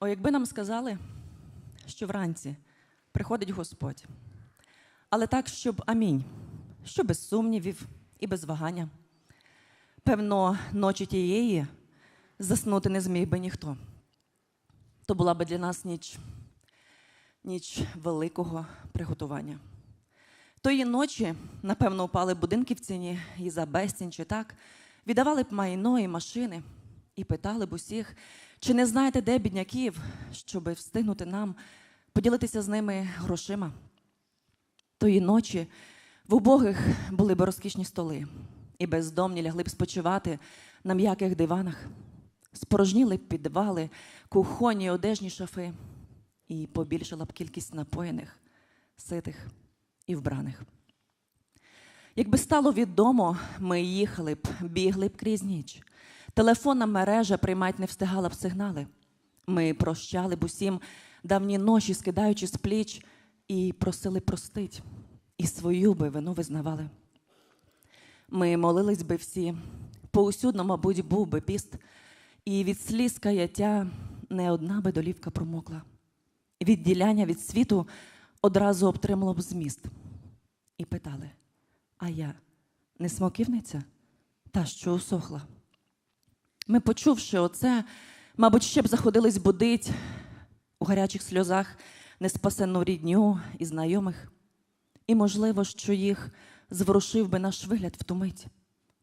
О, якби нам сказали, що вранці приходить Господь, але так, щоб амінь, що без сумнівів і без вагання. Певно, ночі тієї заснути не зміг би ніхто. То була би для нас ніч, ніч великого приготування. Тої ночі, напевно, упали будинки в ціні і за безцінь чи так, віддавали б майно і машини і питали б усіх, чи не знаєте, де бідняків, щоби встигнути нам поділитися з ними грошима. Тої ночі в убогих були б розкішні столи, і бездомні лягли б спочивати на м'яких диванах, спорожніли б підвали, кухонні одежні шафи, і побільшила б кількість напоєних, ситих і вбраних. Якби стало відомо, ми їхали б, бігли б крізь ніч. Телефонна мережа приймать не встигала б сигнали. Ми прощали б усім давні ночі, скидаючи з пліч, і просили простить, і свою би вину визнавали. Ми молились би всі, поусюдно, мабуть, був би піст, і від сліз каяття не одна би долівка промокла. Відділяння від світу одразу обтримало б зміст. І питали: а я не смоківниця, та що усохла? Ми, почувши оце, мабуть, ще б заходились будить у гарячих сльозах неспасену рідню і знайомих. І, можливо, що їх зворушив би наш вигляд в ту.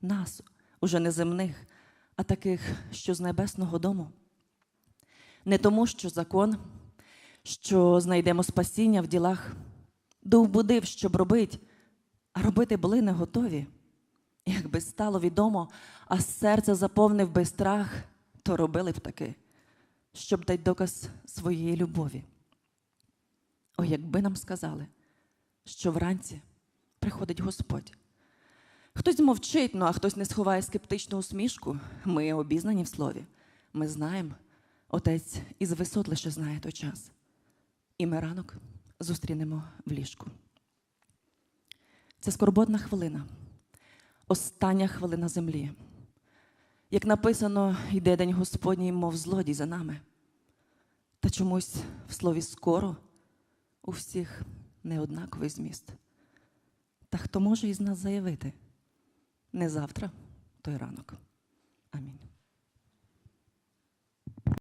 Нас, уже не земних, а таких, що з небесного дому. Не тому, що закон, що знайдемо спасіння в ділах, дух будив, щоб робить, а робити були не готові. Якби стало відомо, а серце заповнив би страх, то робили б таки, щоб дати доказ своєї любові. О, якби нам сказали, що вранці приходить Господь. Хтось мовчить, ну а хтось не сховає скептичну усмішку. Ми обізнані в слові. Ми знаємо, отець із висот лише знає той час. І ми ранок зустрінемо в ліжку. Це скорботна хвилина, остання хвилина землі. Як написано, йде день Господній, мов злодій за нами. Та чомусь в слові скоро у всіх неоднаковий зміст. Та хто може із нас заявити? Не завтра, той ранок. Амінь.